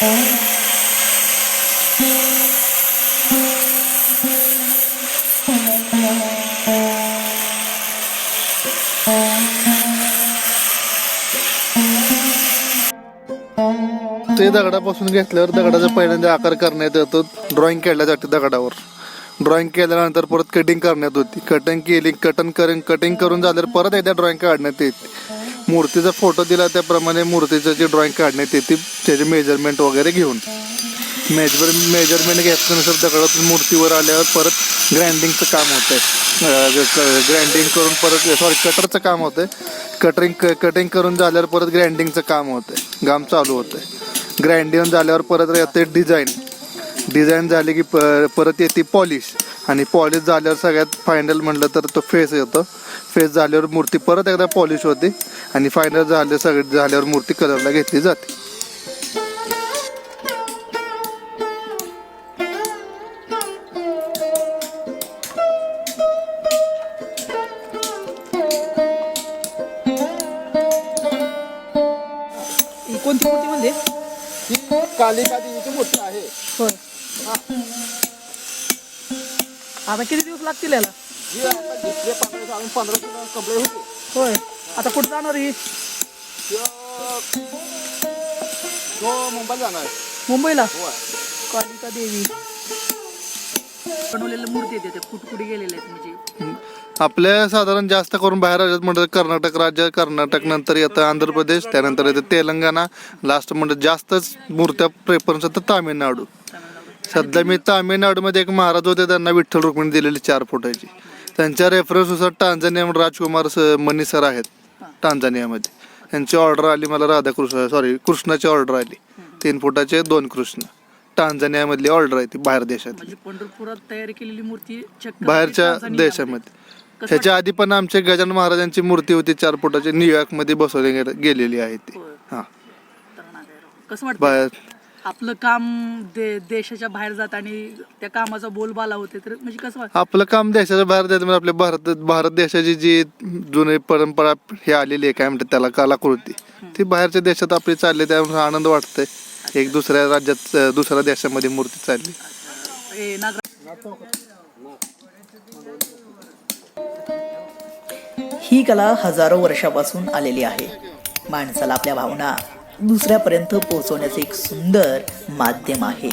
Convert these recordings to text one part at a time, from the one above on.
ते दगडापासून घेतल्यावर दगडाचा पहिल्यांदा आकार करण्यात येतो. ड्रॉइंग केल्यासाठी दगडावर. ड्रॉइंग केल्यानंतर परत कटिंग करण्यात होती. कटिंग केली कटन करून कटिंग करून झाल्यावर परत एकदा ड्रॉइंग काढण्यात येते. मूर्तीचा फोटो दिला त्याप्रमाणे मूर्तीचं जे ड्रॉइंग काढण्यात येते त्याचे मेजरमेंट वगैरे घेऊन. मेजर मेजरमेंट घेतल्यानुसार दगडातून मूर्तीवर आल्यावर परत ग्राइंडिंगचं काम होतंय. ग्राइंडिंग करून परत सॉरी कटरचं काम होतं कटरिंग कटिंग करून झाल्यावर परत ग्राइंडिंगचं काम होतंय. काम चालू होतंय. ग्राइंडिंग झाल्यावर परत येते डिझाईन डिझाईन झाली की प- परत येते पॉलिश आणि पॉलिश झाल्यावर सगळ्यात फायनल म्हटलं तर तो फेस येतो. फेस झाल्यावर मूर्ती परत एकदा पॉलिश होते. आणि फायनल झाले सगळे झाल्यावर मूर्ती कलरला घेतली जाते. ही कोणती मूर्ती म्हणजे? ही कालिका देवीची मूर्ती आहे. होय. आता किती दिवस लागतील याला? आता घेतले पंधरा पंधरा दिवस कंप्लीट होते होय. आता कुठं जाणार ही? तो मुंबईला जाणार. मुंबईला? कालिका देवी. बनवलेल्या मूर्ती आहेत त्या कुठे कुठे गेलेल्या आहेत म्हणजे? आपल्या साधारण जास्त करून बाहेर राज्यात म्हणतात कर्नाटक राज्य कर्नाटक नंतर येतं आंध्र प्रदेश त्यानंतर येतं तेलंगणा. लास्ट म्हणजे जास्तच मूर्त्या प्रेफरन्स तर तामिळनाडू. सध्या मी तामिळनाडूमध्ये एक महाराज होते त्यांना विठ्ठल रुक्मिणी दिलेली चार फुटाची. त्यांच्या रेफरन्सनुसार टांझानियामध्ये राजकुमार स- मनी सर आहेत. टांझानियामध्ये त्यांची ऑर्डर आली मला राधाकृष्ण सॉरी कृष्णाची ऑर्डर आली. तीन फुटाचे दोन कृष्ण. टांझानियामधली ऑर्डर आहे ती बाहेर देशात म्हणजे पंढरपुरात तयार केलेली मूर्ती चक्क बाहेरच्या टांझानियामध्ये. देशामध्ये. कसं ह्याच्या आधी पण आमचे गजानन महाराजांची मूर्ती होती चार फुटाची. न्यूयॉर्कमध्ये बसवली गेलेली आहे ती. हा. वाटतं? कसं वाटतं? बाहेर आपलं काम दे देशाच्या बाहेर जात आणि त्या कामाचा बोलबाला होते तर म्हणजे कसं वाटतं? आपलं काम देशाच्या बाहेर जायचं म्हणजे आपल्या भारत भारत देशाची जी जुनी परंपरा हे आलेली आहे काय म्हणतात त्याला कलाकृती ती बाहेरच्या देशात आपली चालली त्यामुळे आनंद वाटतंय. एक दुसऱ्या राज्यात अं, दुसऱ्या देशामध्ये मूर्ती चालली. ए नागरा ही कला हजारो वर्षापासून आलेली आहे. माणसाला आपल्या भावना दुसऱ्यापर्यंत पोहोचवण्याचे एक सुंदर माध्यम आहे.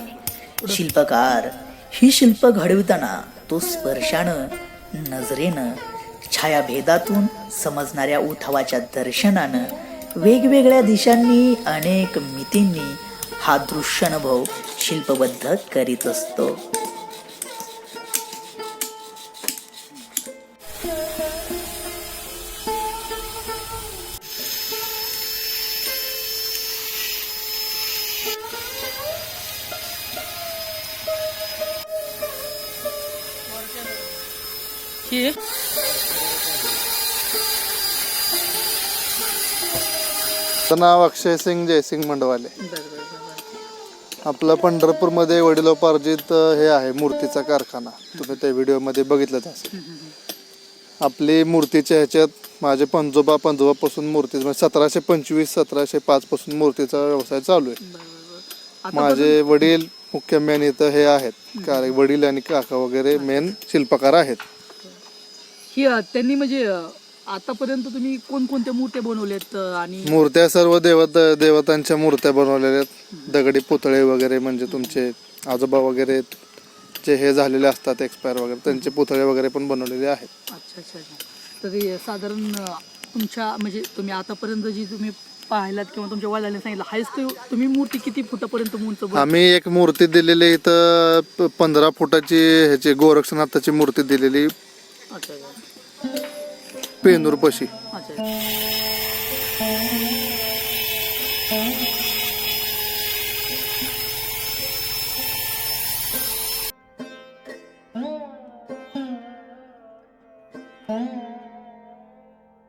शिल्पकार ही शिल्प घडविताना तो स्पर्शानं नजरेनं छायाभेदातून समजणाऱ्या उठावाच्या दर्शनानं वेगवेगळ्या दिशांनी अनेक मितींनी हा दृश्यानुभव शिल्पबद्ध करीत असतो. हे नाव अक्षय सिंग जयसिंग मंडवाले. आपलं पंढरपूरमध्ये वडिलोपार्जित हे आहे मूर्तीचा कारखाना. तुम्ही त्या व्हिडिओमध्ये बघितलंच असेल. आपली मूर्तीच्या ह्याच्यात माझे पंजोबा पंजोबापासून मूर्ती म्हणजे सतराशे पंचवीस सतराशे पाच पासून मूर्तीचा व्यवसाय चालू आहे. माझे वडील मुख्य मेन इथं हे आहेत. कार वडील आणि काका वगैरे मेन शिल्पकार आहेत. ही अ, त्यांनी म्हणजे अ, आतापर्यंत तुम्ही कोणकोणत्या मूर्त्या बनवल्यात अ, आणि मूर्त्या सर्व देवत देवतांच्या मूर्त्या बनवलेल्या आहेत. दगडी पुतळे वगैरे म्हणजे तुमचे आजोबा वगैरे जे हे झालेले असतात एक्सपायर वगैरे त्यांचे पुतळे वगैरे पण बनवलेले आहेत. अच्छा अच्छा अच्छा. तर हे साधारण अ, तुमच्या म्हणजे तुम्ही आतापर्यंत जी तुम्ही पाहिलात किंवा तुमच्या वडिलांनी सांगितलं हायस्ट तुम्ही मूर्ती किती फुटापर्यंत उंच आम्ही एक मूर्ती दिलेली इथं प- पंधरा फुटाची ह्याची गोरक्षनाथाची मूर्ती दिलेली. अच्छा अच्छा. पेनूर पशी. अच्छा